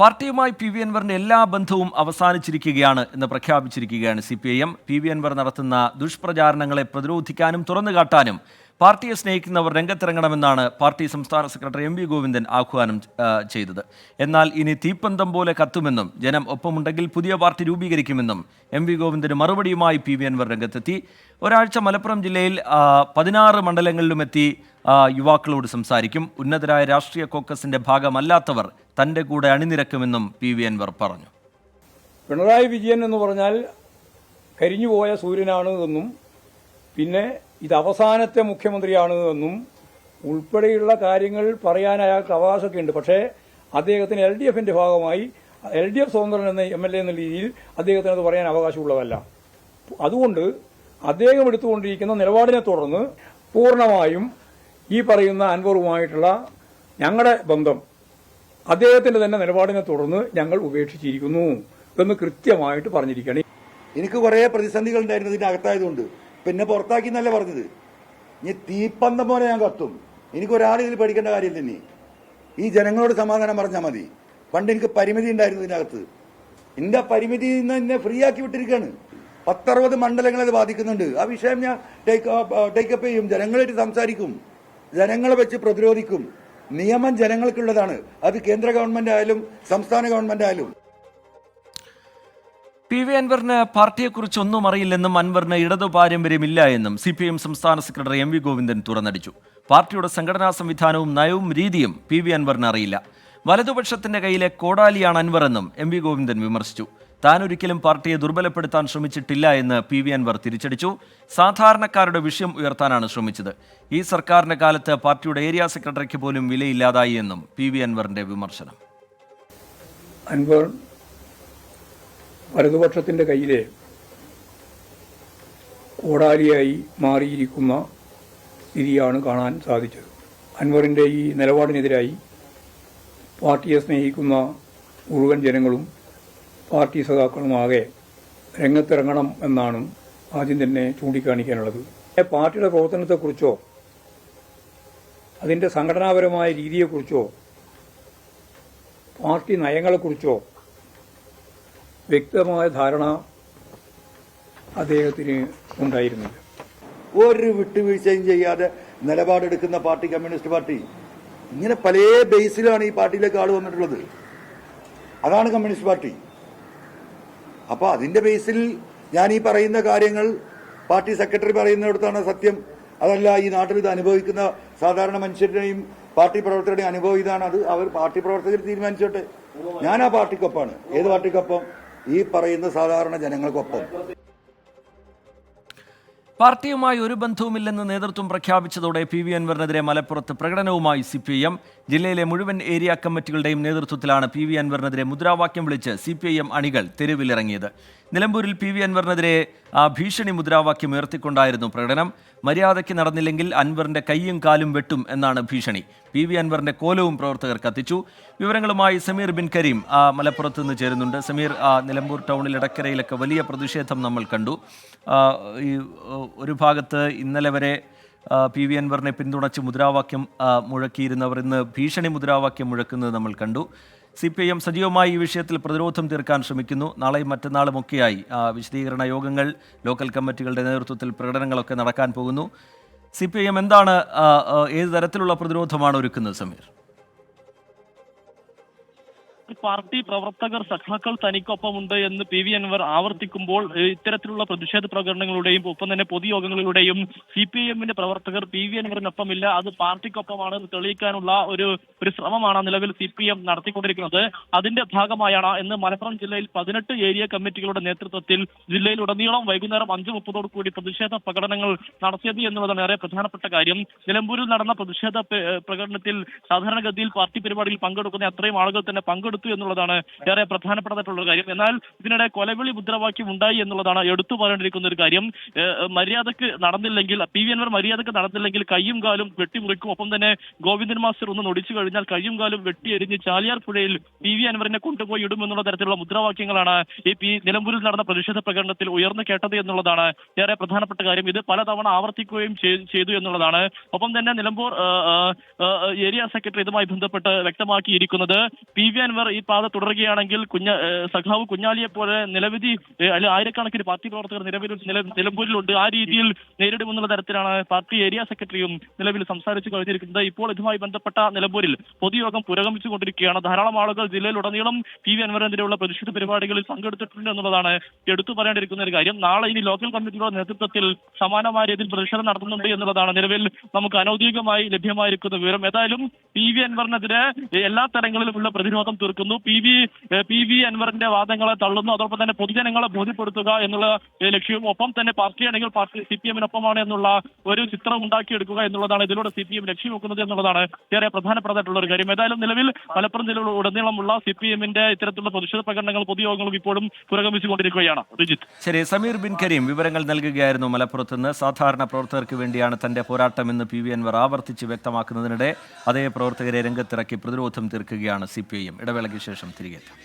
പാർട്ടിയുമായി P V അൻവറിന്റെ എല്ലാ ബന്ധവും അവസാനിച്ചിരിക്കുകയാണ് എന്ന് പ്രഖ്യാപിച്ചിരിക്കുകയാണ് C P I M. P V Anvar നടത്തുന്ന ദുഷ്പ്രചാരണങ്ങളെ പ്രതിരോധിക്കാനും തുറന്നു കാട്ടാനും പാർട്ടിയെ സ്നേഹിക്കുന്നവർ രംഗത്തിറങ്ങണമെന്നാണ് പാർട്ടി സംസ്ഥാന സെക്രട്ടറി എം വി ഗോവിന്ദൻ ആഹ്വാനം ചെയ്തത്. എന്നാൽ ഇനി തീപ്പന്തം പോലെ കത്തുമെന്നും ജനം ഒപ്പമുണ്ടെങ്കിൽ പുതിയ പാർട്ടി രൂപീകരിക്കുമെന്നും എം വി ഗോവിന്ദന് മറുപടിയുമായി പി വി അൻവർ രംഗത്തെത്തി. ഒരാഴ്ച മലപ്പുറം ജില്ലയിൽ പതിനാറ് മണ്ഡലങ്ങളിലുമെത്തി യുവാക്കളോട് സംസാരിക്കും. ഉന്നതരായ രാഷ്ട്രീയ കോക്കസിന്റെ ഭാഗമല്ലാത്തവർ തന്റെ കൂടെ അണിനിരക്കുമെന്നും പി വി അൻവർ പറഞ്ഞു. പിണറായി വിജയൻ എന്ന് പറഞ്ഞാൽ കരിഞ്ഞുപോയ സൂര്യനാണ് എന്നും പിന്നെ ഇത് അവസാനത്തെ മുഖ്യമന്ത്രിയാണ് എന്നും ഉൾപ്പെടെയുള്ള കാര്യങ്ങൾ പറയാൻ അയാൾക്ക് അവകാശമൊക്കെ ഉണ്ട്. പക്ഷേ അദ്ദേഹത്തിന് എൽ ഡി എഫിന്റെ ഭാഗമായി എൽ ഡി എഫ് സ്വതന്ത്രൻ എന്ന എം എൽ എ എന്ന രീതിയിൽ അദ്ദേഹത്തിന് അത് പറയാൻ അവകാശമുള്ളതല്ല. അതുകൊണ്ട് അദ്ദേഹം എടുത്തുകൊണ്ടിരിക്കുന്ന നിലപാടിനെ തുടർന്ന് പൂർണമായും ഈ പറയുന്ന അൻവറുമായിട്ടുള്ള ഞങ്ങളുടെ ബന്ധം അദ്ദേഹത്തിന്റെ തന്നെ നിലപാടിനെ തുടർന്ന് ഞങ്ങൾ ഉപേക്ഷിച്ചിരിക്കുന്നു എന്ന് കൃത്യമായിട്ട് പറഞ്ഞിരിക്കുകയാണ്. എനിക്ക് കുറേ പ്രതിസന്ധികൾ ഉണ്ടായിരുന്നു ഇതിന്റെ അകത്തായതുകൊണ്ട്. പിന്നെ പുറത്താക്കി എന്നല്ല പറഞ്ഞത്. ഇനി തീപ്പന്തം പോലെ ഞാൻ കത്തും. എനിക്ക് ഒരാൾ ഇതിൽ പഠിക്കേണ്ട കാര്യമില്ല ഇനി. ഈ ജനങ്ങളോട് സമാധാനം പറഞ്ഞാൽ മതി. പണ്ട് എനിക്ക് പരിമിതി ഉണ്ടായിരുന്നു ഇതിനകത്ത് എന്റെ പരിമിതി നിന്ന് എന്നെ ഫ്രീ ആക്കി വിട്ടിരിക്കുകയാണ്. പത്തറുപത് മണ്ഡലങ്ങളെ അത് ബാധിക്കുന്നുണ്ട്. ആ വിഷയം ഞാൻ ടേക്ക് ടേക്കപ്പ് ചെയ്യും. ജനങ്ങളായിട്ട് സംസാരിക്കും. ജനങ്ങളെ വെച്ച് പ്രതിരോധിക്കും. നിയമം ജനങ്ങൾക്കുള്ളതാണ്. അത് കേന്ദ്ര ഗവൺമെന്റ് ആയാലും സംസ്ഥാന ഗവൺമെന്റ് ആയാലും. പി വി അൻവറിന് പാർട്ടിയെക്കുറിച്ച് ഒന്നും അറിയില്ലെന്നും അൻവറിന് ഇടതു പാരമ്പര്യമില്ല എന്നും സി പി എം സംസ്ഥാന സെക്രട്ടറി എം വി ഗോവിന്ദൻ തുറന്നടിച്ചു. പാർട്ടിയുടെ സംഘടനാ സംവിധാനവും നയവും രീതിയും പി വി അൻവറിന് അറിയില്ല. വലതുപക്ഷത്തിന്റെ കയ്യിലെ കോടാലിയാണ് അൻവർ എന്നും എം വി ഗോവിന്ദൻ വിമർശിച്ചു. താൻ ഒരിക്കലും പാർട്ടിയെ ദുർബലപ്പെടുത്താൻ ശ്രമിച്ചിട്ടില്ല എന്ന് പി വി അൻവർ തിരിച്ചടിച്ചു. സാധാരണക്കാരുടെ വിഷയം ഉയർത്താനാണ് ശ്രമിച്ചത്. ഈ സർക്കാരിന്റെ കാലത്ത് പാർട്ടിയുടെ ഏരിയ സെക്രട്ടറിക്ക് പോലും വിലയില്ലാതായി എന്നും പി വി അൻവറിന്റെ വിമർശനം. അൻവർ വലതുപക്ഷത്തിന്റെ കയ്യിലെ കോടാലിയായി മാറിയിരിക്കുന്ന സ്ഥിതിയാണ് കാണാൻ സാധിച്ചത്. അൻവറിന്റെ ഈ നിലപാടിനെതിരായി പാർട്ടിയെ സ്നേഹിക്കുന്ന മുഴുവൻ ജനങ്ങളും പാർട്ടി സഖാക്കളുമാകെ രംഗത്തിറങ്ങണം എന്നാണ് ആദ്യം തന്നെ ചൂണ്ടിക്കാണിക്കാനുള്ളത്. പാർട്ടിയുടെ പ്രവർത്തനത്തെക്കുറിച്ചോ അതിന്റെ സംഘടനാപരമായ രീതിയെക്കുറിച്ചോ പാർട്ടി നയങ്ങളെക്കുറിച്ചോ വ്യക്തമായ ധാരണ അദ്ദേഹത്തിന് ഉണ്ടായിരുന്നില്ല. ഒരു വിട്ടുവീഴ്ചയും ചെയ്യാതെ നിലപാടെടുക്കുന്ന പാർട്ടി കമ്മ്യൂണിസ്റ്റ് പാർട്ടി ഇങ്ങനെ പല ബേസിലാണ് ഈ പാർട്ടിയിലേക്ക് ആൾ വന്നിട്ടുള്ളത്. അതാണ് കമ്മ്യൂണിസ്റ്റ് പാർട്ടി. അപ്പോൾ അതിന്റെ ബേസിൽ ഞാൻ ഈ പറയുന്ന കാര്യങ്ങൾ പാർട്ടി സെക്രട്ടറി പറയുന്നിടത്താണ് സത്യം. അതല്ല ഈ നാട്ടിൽ ഇത് അനുഭവിക്കുന്ന സാധാരണ മനുഷ്യരുടെയും പാർട്ടി പ്രവർത്തകരുടെയും അനുഭവം ഇതാണ്. അത് അവർ പാർട്ടി പ്രവർത്തകർ തീരുമാനിച്ചോട്ടെ. ഞാൻ ആ പാർട്ടിക്കൊപ്പാണ്. ഏത് പാർട്ടിക്കൊപ്പം? ഈ പറയുന്ന സാധാരണ ജനങ്ങൾക്കൊപ്പം. പാർട്ടിയുമായി ഒരു ബന്ധവുമില്ലെന്ന് നേതൃത്വം പ്രഖ്യാപിച്ചതോടെ പി വി അൻവറിനെതിരെ മലപ്പുറത്ത് പ്രകടനവുമായി സി പി എം ജില്ലയിലെ മുഴുവൻ ഏരിയ കമ്മിറ്റികളുടെയും നേതൃത്വത്തിലാണ് പി വി അൻവറിനെതിരെ മുദ്രാവാക്യം വിളിച്ച് സി പി ഐ എം അണികൾ തെരുവിലിറങ്ങിയത്. നിലമ്പൂരിൽ പി വി അൻവറിനെതിരെ ഭീഷണി മുദ്രാവാക്യം ഉയർത്തിക്കൊണ്ടായിരുന്നു പ്രകടനം. മര്യാദയ്ക്ക് നടന്നില്ലെങ്കിൽ അൻവറിന്റെ കൈയും കാലും വെട്ടും എന്നാണ് ഭീഷണി. പി വി അൻവറിന്റെ കോലവും പ്രവർത്തകർ കത്തിച്ചു. വിവരങ്ങളുമായി സമീർ ബിൻ കരീം മലപ്പുറത്ത് നിന്ന് ചേരുന്നുണ്ട്. സമീർ നിലമ്പൂർ ടൗണിൽ ഇടക്കരയിലൊക്കെ വലിയ പ്രതിഷേധം നമ്മൾ കണ്ടു. ഈ ഒരു ഭാഗത്ത് ഇന്നലെ വരെ പി വി അൻവറിനെ പിന്തുണച്ച് മുദ്രാവാക്യം മുഴക്കിയിരുന്നവർ ഇന്ന് ഭീഷണി മുദ്രാവാക്യം മുഴക്കുന്നത് നമ്മൾ കണ്ടു. സി പി ഐ എം സജീവമായി ഈ വിഷയത്തിൽ പ്രതിരോധം തീർക്കാൻ ശ്രമിക്കുന്നു. നാളെയും മറ്റന്നാളും ഒക്കെയായി വിശദീകരണ യോഗങ്ങൾ ലോക്കൽ കമ്മിറ്റികളുടെ നേതൃത്വത്തിൽ പ്രകടനങ്ങളൊക്കെ നടക്കാൻ പോകുന്നു. സി പി ഐ എം എന്താണ് ഏത് തരത്തിലുള്ള പ്രതിരോധമാണ് ഒരുക്കുന്നത് സമീർ? പാർട്ടി പ്രവർത്തകർ സഖാക്കൾ തനിക്കൊപ്പമുണ്ട് എന്ന് പി വി അൻവർ ആവർത്തിക്കുമ്പോൾ ഇത്തരത്തിലുള്ള പ്രതിഷേധ പ്രകടനങ്ങളുടെയും ഒപ്പം തന്നെ പൊതുയോഗങ്ങളിലൂടെയും സി പി എമ്മിന്റെ പ്രവർത്തകർ പി വി അൻവറിനൊപ്പമില്ല. അത് പാർട്ടിക്കൊപ്പമാണ് തെളിയിക്കാനുള്ള ഒരു ഒരു ശ്രമമാണ് നിലവിൽ സി പി എം നടത്തിക്കൊണ്ടിരിക്കുന്നത്. അതിന്റെ ഭാഗമായാണ് ഇന്ന് മലപ്പുറം ജില്ലയിൽ പതിനെട്ട് ഏരിയ കമ്മിറ്റികളുടെ നേതൃത്വത്തിൽ ജില്ലയിലുടനീളം വൈകുന്നേരം അഞ്ചു മുപ്പതോടു കൂടി പ്രതിഷേധ പ്രകടനങ്ങൾ നടത്തിയത് എന്നുള്ളതാണ് ഏറെ പ്രധാനപ്പെട്ട കാര്യം. നിലമ്പൂരിൽ നടന്ന പ്രതിഷേധ പ്രകടനത്തിൽ സാധാരണഗതിയിൽ പാർട്ടി പരിപാടിയിൽ പങ്കെടുക്കുന്ന അത്രയും ആളുകൾ തന്നെ പങ്കെടുത്തു എന്നുള്ളതാണ് ഏറെ പ്രധാനപ്പെട്ടതായിട്ടുള്ള കാര്യം. എന്നാൽ ഇതിനിടെ കൊലവിളി മുദ്രാവാക്യം ഉണ്ടായി എന്നുള്ളതാണ് എടുത്തു പറയേണ്ടിയിരിക്കുന്ന ഒരു കാര്യം. മര്യാദയ്ക്ക് നടന്നില്ലെങ്കിൽ പി വി അൻവർ മര്യാദയ്ക്ക് നടന്നില്ലെങ്കിൽ കയ്യും കാലും വെട്ടിമുറിക്കും. ഒപ്പം തന്നെ ഗോവിന്ദൻ മാസ്റ്റർ ഒന്ന് നൊടിച്ചു കഴിഞ്ഞാൽ കയ്യും കാലും വെട്ടി എരിഞ്ഞ് ചാലിയാർ പുഴയിൽ പി വി അൻവറിനെ കൊണ്ടുപോയി ഇടും എന്നുള്ള തരത്തിലുള്ള മുദ്രാവാക്യങ്ങളാണ് ഈ പി നിലമ്പൂരിൽ നടന്ന പ്രതിഷേധ പ്രകടനത്തിൽ ഉയർന്നു കേട്ടത് എന്നുള്ളതാണ് ഏറെ പ്രധാനപ്പെട്ട കാര്യം. ഇത് പലതവണ ആവർത്തിക്കുകയും ചെയ്- ചെയ്തു എന്നുള്ളതാണ്. ഒപ്പം തന്നെ നിലമ്പൂർ ഏരിയ സെക്രട്ടറി ഇതുമായി ബന്ധപ്പെട്ട് വ്യക്തമാക്കിയിരിക്കുന്നത് പി വി അൻവർ ഈ പാത തുടരുകയാണെങ്കിൽ കുഞ്ഞ സഖാവ് കുഞ്ഞാലിയെ പോലെ നിലവിധി അല്ലെ ആയിരക്കണക്കിന് പാർട്ടി പ്രവർത്തകർ നിലവിൽ നില- നിലമ്പൂരിലുണ്ട്. ആ രീതിയിൽ നേരിടുമെന്നുള്ള തരത്തിലാണ് പാർട്ടി ഏരിയ സെക്രട്ടറിയും നിലവിൽ സംസാരിച്ചു കഴിഞ്ഞിരിക്കുന്നത്. ഇപ്പോൾ ഇതുമായി ബന്ധപ്പെട്ട നിലമ്പൂരിൽ പൊതുയോഗം പുരോഗമിച്ചുകൊണ്ടിരിക്കുകയാണ്. ധാരാളം ആളുകൾ ജില്ലയിലുടനീളം പി വി അൻവരനെതിരെയുള്ള പ്രതിഷേധ പരിപാടികളിൽ പങ്കെടുത്തിട്ടുണ്ട് എന്നുള്ളതാണ് എടുത്തു പറയേണ്ടിയിരിക്കുന്ന ഒരു കാര്യം. നാളെ ഇനി ലോക്കൽ കമ്മിറ്റിയുടെ നേതൃത്വത്തിൽ സമാനമായ രീതിയിൽ പ്രതിഷേധം നടത്തുന്നുണ്ട് എന്നുള്ളതാണ് നിലവിൽ നമുക്ക് അനൌദ്യോഗികമായി ലഭ്യമായിരിക്കുന്ന വിവരം. ഏതായാലും പി വി അൻവറിനെതിരെ എല്ലാ തരങ്ങളിലുമുള്ള പ്രതിരോധം തീർക്കുന്നു പി വി പി വി അൻവറിന്റെ വാദങ്ങളെ തള്ളുന്നു. അതോടൊപ്പം തന്നെ പൊതുജനങ്ങളെ ബോധ്യപ്പെടുത്തുക എന്നുള്ള ലക്ഷ്യവും ഒപ്പം തന്നെ പാർട്ടിയാണെങ്കിൽ പാർട്ടി സി പി എമ്മിനൊപ്പമാണ് എന്നുള്ള ഒരു ചിത്രം ഉണ്ടാക്കിയെടുക്കുക എന്നുള്ളതാണ് ഇതിലൂടെ സി പി എം ലക്ഷ്യം വെക്കുന്നത് എന്നുള്ളതാണ് ഏറെ പ്രധാനപ്പെട്ടതായിട്ടുള്ള ഒരു കാര്യം. ഏതായാലും നിലവിൽ മലപ്പുറം ജില്ലയിൽ ഉടനീളമുള്ള സി പി എമ്മിന്റെ ഇത്തരത്തിലുള്ള പ്രതിഷേധ പ്രകടനങ്ങൾ പൊതുയോഗങ്ങളും ഇപ്പോഴും പുരോഗമിച്ചുകൊണ്ടിരിക്കുകയാണ്. റിജിത്ത് ശരി സമീർ ബിൻ കരീം വിവരങ്ങൾ നൽകുകയായിരുന്നു മലപ്പുറത്ത് നിന്ന് സാധാരണ പ്രവർത്തകർക്ക് വേണ്ടിയാണ് തന്റെ പോരാട്ടമെന്ന് പി വി അൻവർ ആവർത്തിച്ച് വ്യക്തമാക്കുന്നതിനിടെ അതേ പ്രവർത്തകരെ രംഗത്തിറക്കി പ്രതിരോധം തീർക്കുകയാണ് സി പി ഐ എം. ഇടവേളയ്ക്ക് ശേഷം തിരികെ എത്താം.